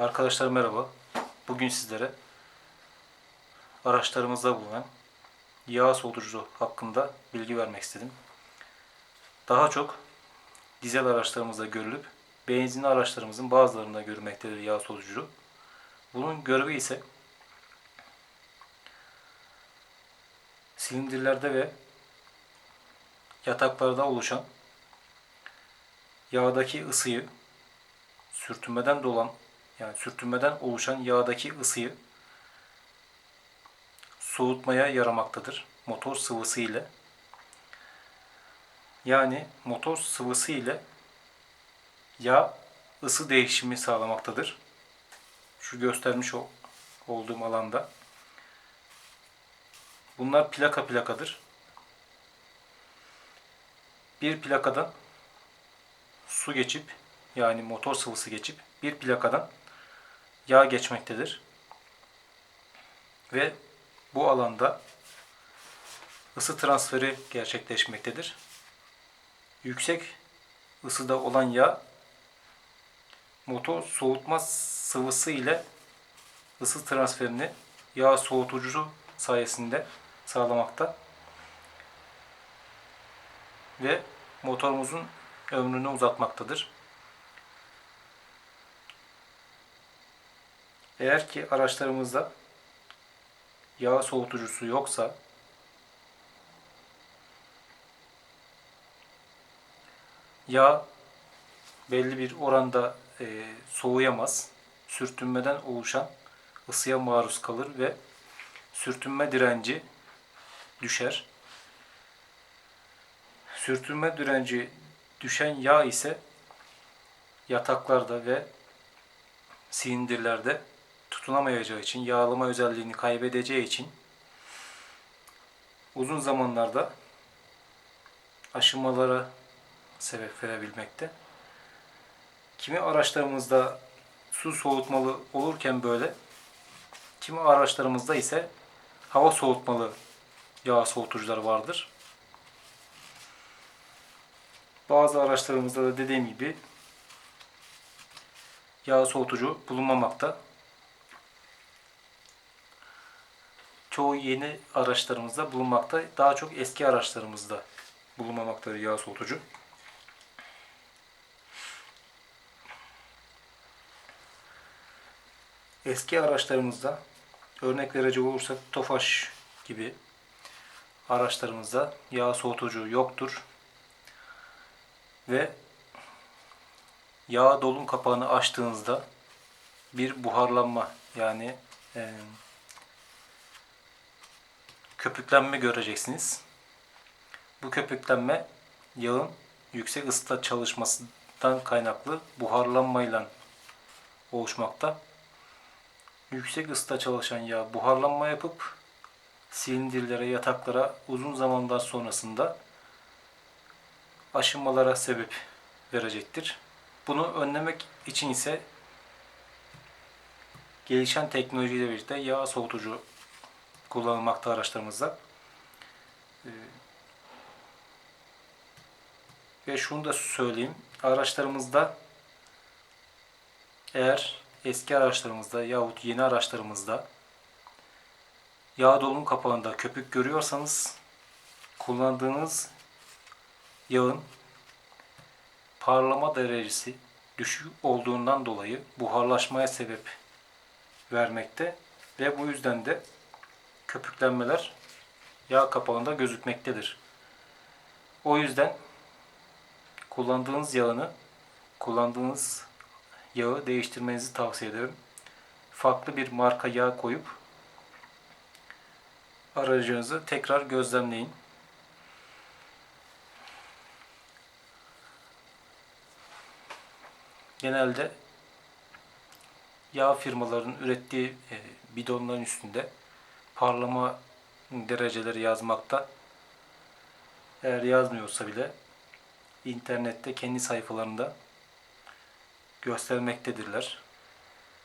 Arkadaşlar merhaba. Bugün sizlere araçlarımızda bulunan yağ soğutucu hakkında bilgi vermek istedim. Daha çok dizel araçlarımızda görülüp benzinli araçlarımızın bazılarında görülmektedir yağ soğutucu. Bunun görevi ise silindirlerde ve yataklarda oluşan yağdaki ısıyı sürtünmeden dolan yani sürtünmeden oluşan yağdaki ısıyı soğutmaya yaramaktadır motor sıvısı ile. Yani motor sıvısı ile yağ ısı değişimi sağlamaktadır. Şu göstermiş ol- olduğum alanda. Bunlar plaka plakadır. Bir plakadan su geçip yani motor sıvısı geçip bir plakadan yağ geçmektedir. Ve bu alanda ısı transferi gerçekleşmektedir. Yüksek ısıda olan yağ motor soğutma sıvısı ile ısı transferini yağ soğutucu sayesinde sağlamakta. Ve motorumuzun ömrünü uzatmaktadır. Eğer ki araçlarımızda yağ soğutucusu yoksa yağ belli bir oranda e, soğuyamaz. Sürtünmeden oluşan ısıya maruz kalır ve sürtünme direnci düşer. Sürtünme direnci düşen yağ ise yataklarda ve silindirlerde tutunamayacağı için, yağlama özelliğini kaybedeceği için uzun zamanlarda aşınmalara sebep verebilmekte. Kimi araçlarımızda su soğutmalı olurken böyle, kimi araçlarımızda ise hava soğutmalı yağ soğutucular vardır. Bazı araçlarımızda da dediğim gibi yağ soğutucu bulunmamakta. Çoğu yeni araçlarımızda bulunmakta. Daha çok eski araçlarımızda bulunmamaktadır yağ soğutucu. Eski araçlarımızda örnek verecek olursak Tofaş gibi araçlarımızda yağ soğutucu yoktur. Ve yağ dolum kapağını açtığınızda bir buharlanma yani e, köpüklenme göreceksiniz. Bu köpüklenme yağın yüksek ısıda çalışmasından kaynaklı buharlanmayla oluşmakta. Yüksek ısıda çalışan yağ buharlanma yapıp silindirlere, yataklara uzun zamandan sonrasında aşınmalara sebep verecektir. Bunu önlemek için ise gelişen teknolojiyle birlikte yağ soğutucu kullanılmakta araçlarımızda. Ee, Ve şunu da söyleyeyim. Araçlarımızda eğer eski araçlarımızda yahut yeni araçlarımızda yağ dolum kapağında köpük görüyorsanız kullandığınız yağın parlama derecesi düşük olduğundan dolayı buharlaşmaya sebep vermekte ve bu yüzden de köpüklenmeler yağ kapağında gözükmektedir. O yüzden kullandığınız yağını kullandığınız yağı değiştirmenizi tavsiye ederim. Farklı bir marka yağ koyup aracınızı tekrar gözlemleyin. Genelde yağ firmalarının ürettiği e, bidonların üstünde parlama dereceleri yazmakta. Eğer yazmıyorsa bile internette kendi sayfalarında göstermektedirler.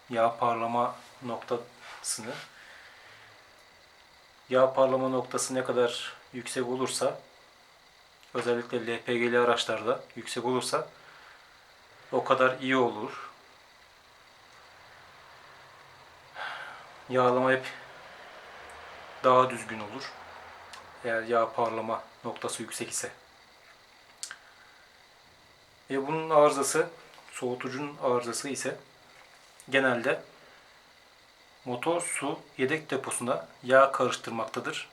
Yağ parlama noktasını. Yağ parlama noktası ne kadar yüksek olursa özellikle LPG'li araçlarda yüksek olursa o kadar iyi olur. yağlama hep daha düzgün olur. Eğer yağ parlama noktası yüksek ise. Ve bunun arızası, soğutucunun arızası ise genelde motor su yedek deposuna yağ karıştırmaktadır.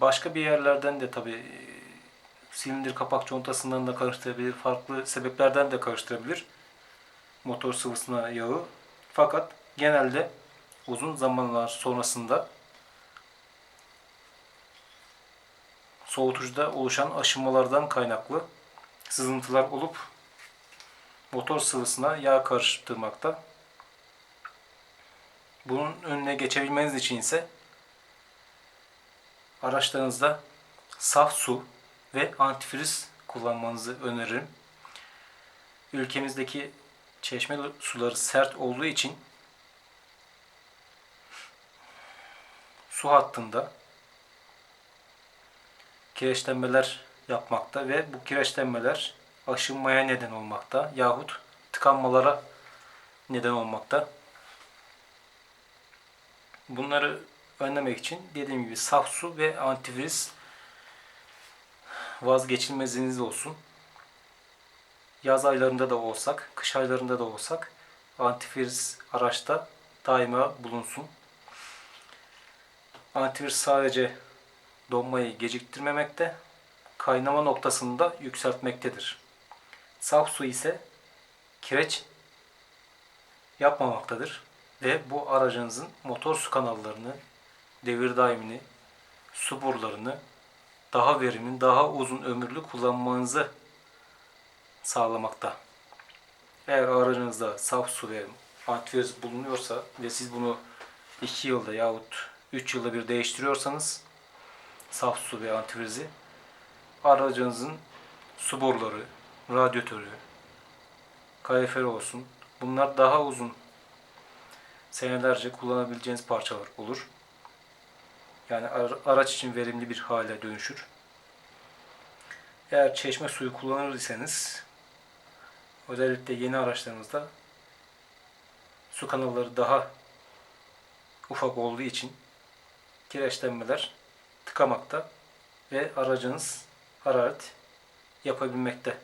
Başka bir yerlerden de tabi silindir kapak contasından da karıştırabilir, farklı sebeplerden de karıştırabilir motor sıvısına yağı. Fakat genelde uzun zamanlar sonrasında soğutucuda oluşan aşınmalardan kaynaklı sızıntılar olup motor sıvısına yağ karıştırmakta. Bunun önüne geçebilmeniz için ise araçlarınızda saf su ve antifriz kullanmanızı öneririm. Ülkemizdeki çeşme suları sert olduğu için su hattında kireçlenmeler yapmakta ve bu kireçlenmeler aşınmaya neden olmakta yahut tıkanmalara neden olmakta. Bunları önlemek için dediğim gibi saf su ve antifriz vazgeçilmeziniz olsun. Yaz aylarında da olsak, kış aylarında da olsak antifriz araçta daima bulunsun. Antifriz sadece donmayı geciktirmemekte, kaynama noktasını da yükseltmektedir. Saf su ise kireç yapmamaktadır ve bu aracınızın motor su kanallarını, devir daimini, su borularını daha verimli, daha uzun ömürlü kullanmanızı sağlamakta. Eğer aracınızda saf su ve antifriz bulunuyorsa ve siz bunu 2 yılda yahut 3 yılda bir değiştiriyorsanız saf su ve antifrizi aracınızın su boruları, radyatörü, kaloriferi olsun. Bunlar daha uzun senelerce kullanabileceğiniz parçalar olur. Yani araç için verimli bir hale dönüşür. Eğer çeşme suyu kullanır özellikle yeni araçlarınızda su kanalları daha ufak olduğu için kireçlenmeler tıkamakta ve aracınız hararet yapabilmekte.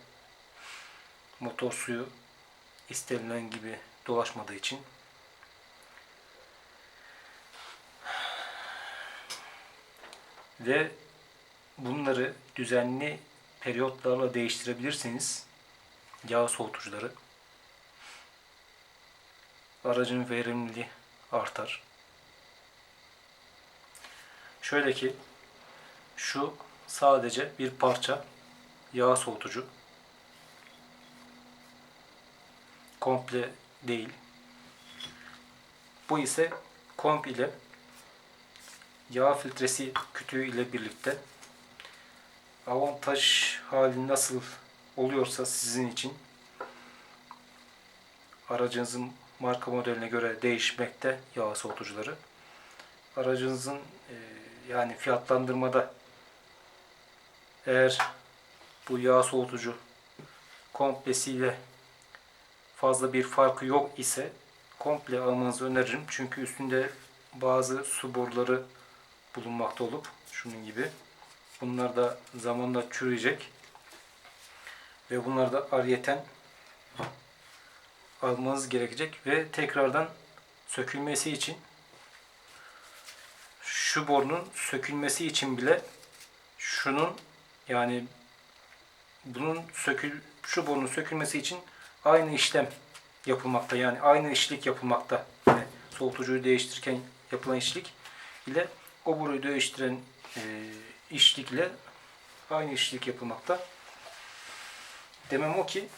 Motor suyu istenilen gibi dolaşmadığı için ve bunları düzenli periyotlarla değiştirebilirseniz yağ soğutucuları aracın verimliliği artar. Şöyle ki şu sadece bir parça yağ soğutucu. Komple değil. Bu ise komple yağ filtresi kütüğü ile birlikte avantaj hali nasıl oluyorsa sizin için aracınızın marka modeline göre değişmekte yağ soğutucuları. Aracınızın e, yani fiyatlandırmada eğer bu yağ soğutucu komplesiyle fazla bir farkı yok ise komple almanızı öneririm. Çünkü üstünde bazı su boruları bulunmakta olup şunun gibi. Bunlar da zamanla çürüyecek. Ve bunlar da ariyeten almanız gerekecek ve tekrardan sökülmesi için şu borunun sökülmesi için bile şunun yani bunun sökül şu borunun sökülmesi için aynı işlem yapılmakta. Yani aynı işlik yapılmakta. Yani soğutucuyu değiştirirken yapılan işlik ile o boruyu değiştiren e, işlikle aynı işlik yapılmakta. Demem o ki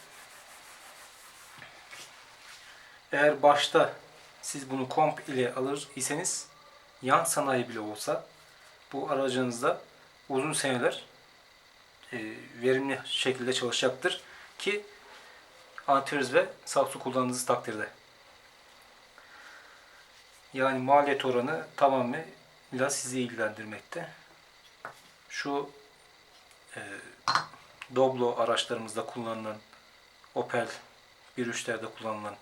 eğer başta siz bunu komp ile alır iseniz yan sanayi bile olsa bu aracınızda uzun seneler verimli şekilde çalışacaktır ki antifriz ve saf su kullandığınız takdirde. Yani maliyet oranı tamamıyla sizi ilgilendirmekte. Şu e, Doblo araçlarımızda kullanılan Opel 1.3'lerde kullanılan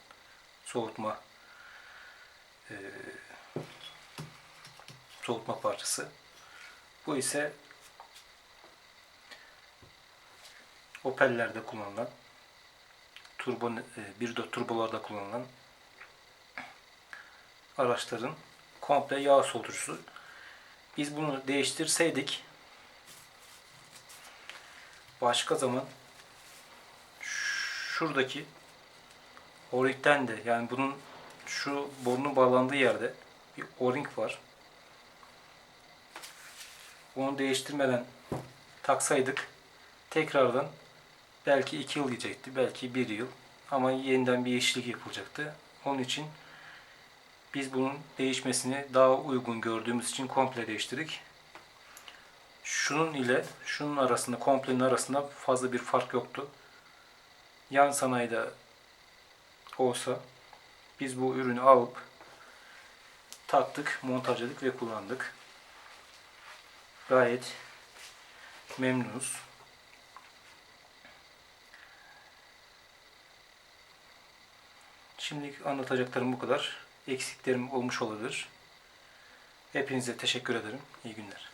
soğutma e, soğutma parçası. Bu ise Opel'lerde kullanılan turbo e, 1.4 turbolarda kullanılan araçların komple yağ soğutucusu. Biz bunu değiştirseydik başka zaman şuradaki o-ring'den de yani bunun şu borunun bağlandığı yerde bir o-ring var. Onu değiştirmeden taksaydık tekrardan belki 2 yıl yiyecekti, belki 1 yıl ama yeniden bir yeşillik yapılacaktı. Onun için biz bunun değişmesini daha uygun gördüğümüz için komple değiştirdik. Şunun ile şunun arasında, komplenin arasında fazla bir fark yoktu. Yan sanayide olsa biz bu ürünü alıp taktık, montajladık ve kullandık. Gayet memnunuz. Şimdilik anlatacaklarım bu kadar. Eksiklerim olmuş olabilir. Hepinize teşekkür ederim. İyi günler.